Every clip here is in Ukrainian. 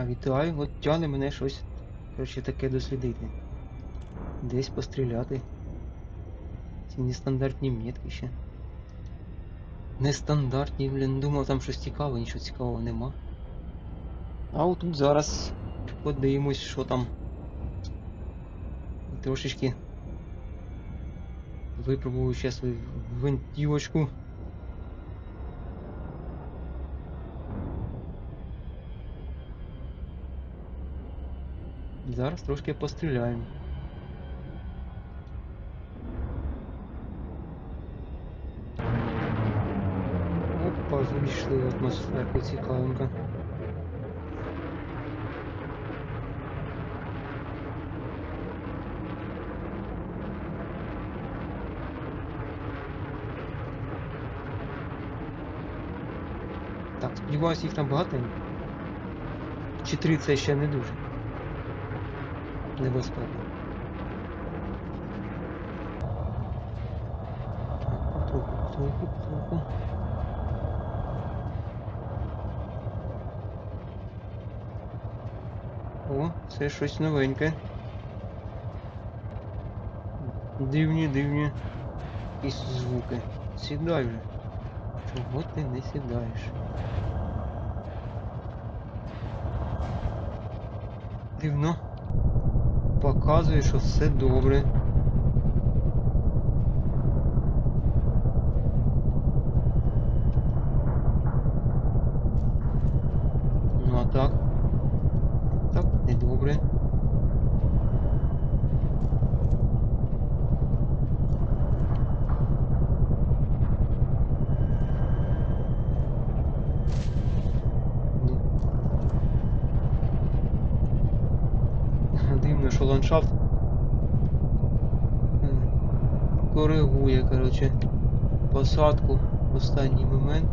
А, вітаю, от тягне мене щось, коротше, таке дослідити. Десь постріляти. Ці нестандартні метки ще. Нестандартні, блін, думав там щось цікаве, нічого цікавого нема. А от тут зараз подивимось, що там. І трошечки випробую ще свою. Зараз трошки постріляємо. Опа, в атмосферку цікавенько. Так, сподіваюся, їх там багато. Чи три це ще не дуже. Небезпечно. Так, потроху, потроху, потроху. О, це щось новеньке. Дивні, дивні якісь звуки. Сідай вже. Чого ти не сідаєш? Дивно. Показує, що все добре. Ну а так. Так, не добре. Ну. Дивно, що ландшафт коригує, коротше, посадку в останній момент,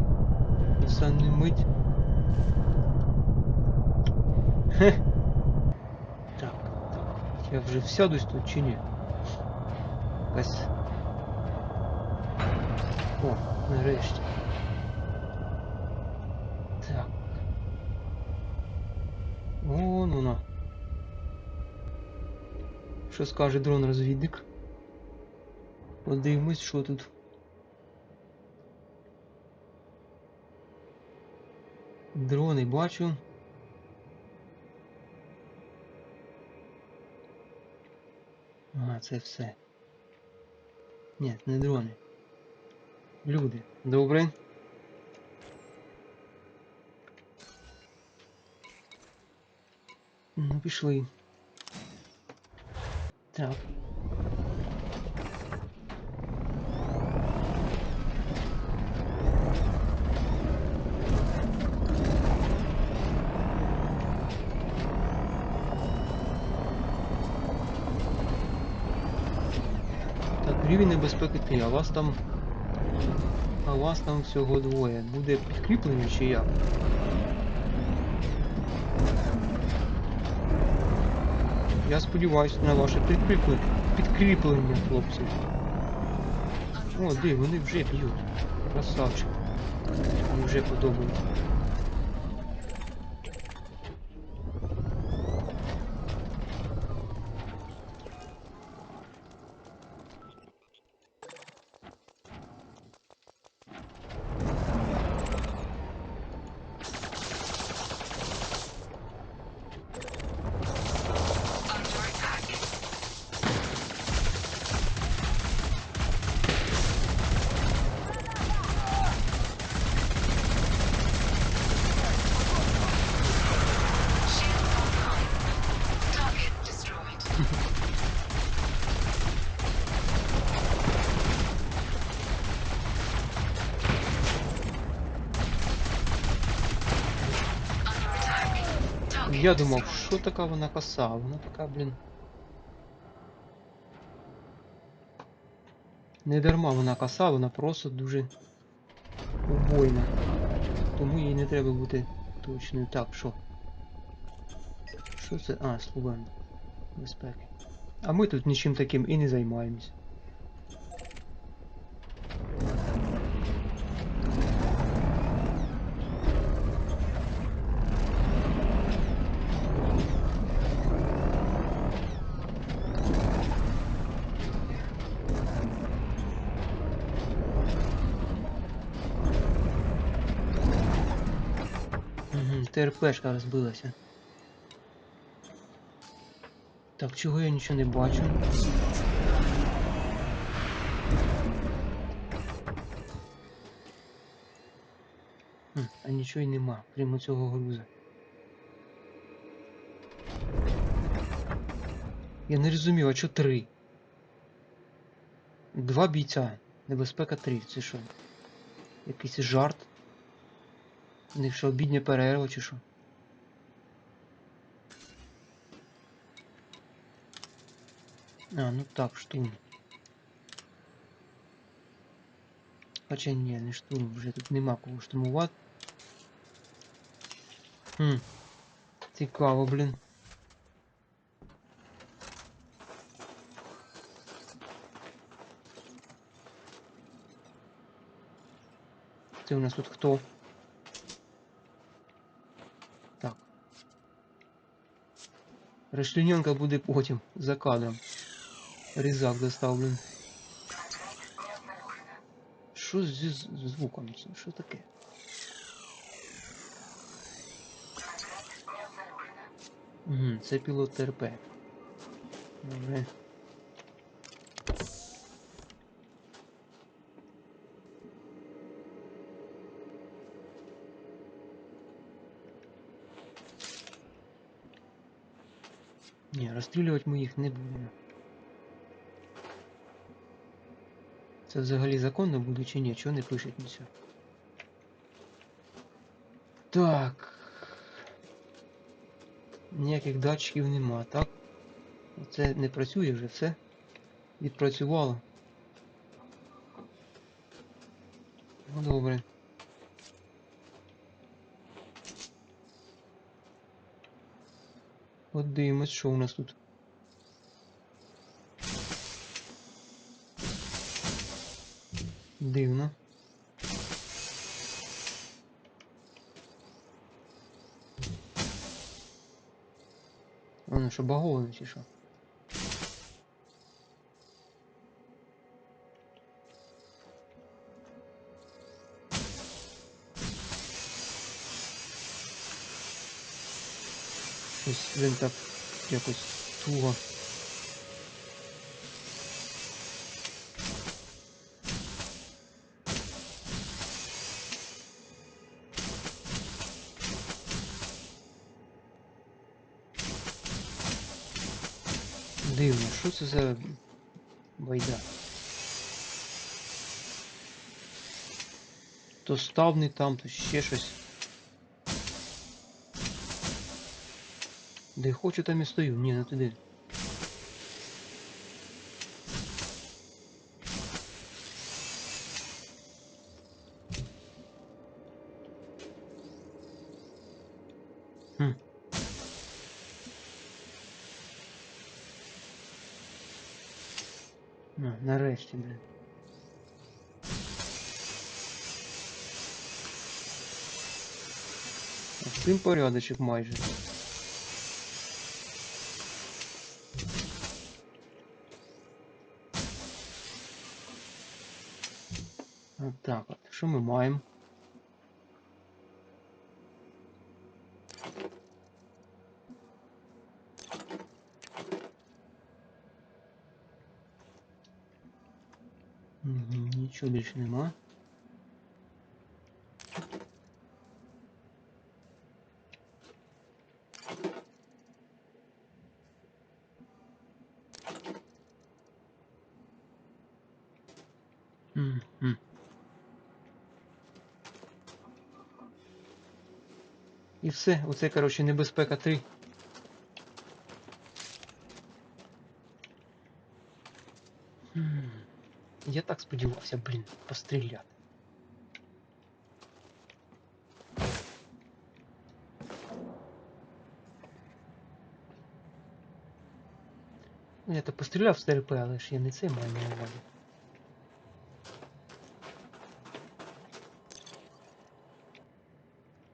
в останню мить. Хе. Так. Я вже всядусь тут чи ні? Якась. О, нарешті. Так. Вон вона. Що скаже дрон-розвідник? Подивимось, що тут. Дрони бачу. А, це все. Ні, не дрони. Люди. Добре. Ну, пішли. Так. Так, рівень небезпеки 3, а вас там. А вас там всього двоє. Буде підкріплення чи як? Я сподіваюся на ваше підкріплення, підкріплення, хлопці. О, диви вони вже б'ють. Красавчик. Мені вже подобається. Я думав, що така вона коса? Вона така, блін. Не дарма вона коса, вона просто дуже убойна. Тому їй не треба бути точною. Так, що? Що це? А, слуга безпеки. А ми тут нічим таким і не займаємось. ТРПшка розбилася. Так, чого я нічого не бачу? А нічого й нема, крім цього груза. Я не розумів, а чого три? Два бійця. Небезпека три. Це що? Якийсь жарт? У них що, обідня перерва чи що? А, ну так, штурм. Хоча ні, не штурм, вже тут нема кого штурмувати. Хм. Цікаво, блін. Це у нас тут хто? Розчлененка буде потім, за кадром. Різак доставлен. Що зі звуком? Що таке? Угу, це пілот ТРП. Добре. Ні, розстрілювати ми їх не будемо. Це взагалі законно буде чи ні? Чого не пишуть нічого? Так. Ніяких датчиків нема, так? Це не працює вже, все. Відпрацювало. Ну добре. От дивимось, що у нас тут. Дивно. Воно що баговане чи що? Він так якось туго. Дивно, що це за байда? То ставний там, то ще щось. Де хочу, там і стою. Ні, не туди. Хм. На, нарешті, блін. З цим порядочок майже. От так от. Що ми маємо? Мгм, Нічого більше нема. І все, оце, коротше, небезпека 3. М, Я так сподівався, блін, постріляти. Ну, я то постріляв з ТРП, але ж я не це маю на увазі.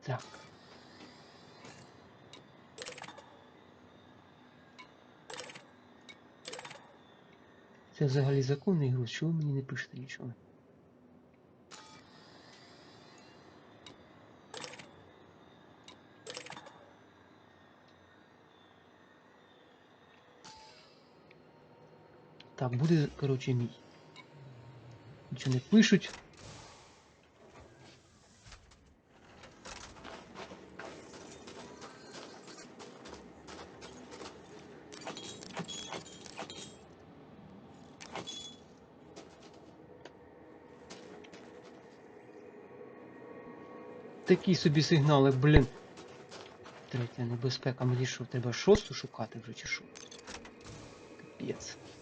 Так. Це взагалі законний груз, чого ви мені не пишете нічого? Так, буде, коротше, мій. Нічого не пишуть. Такі собі сигнали, блін. Третя небезпека. Мені що, треба шосту шукати вже чи що? Капець.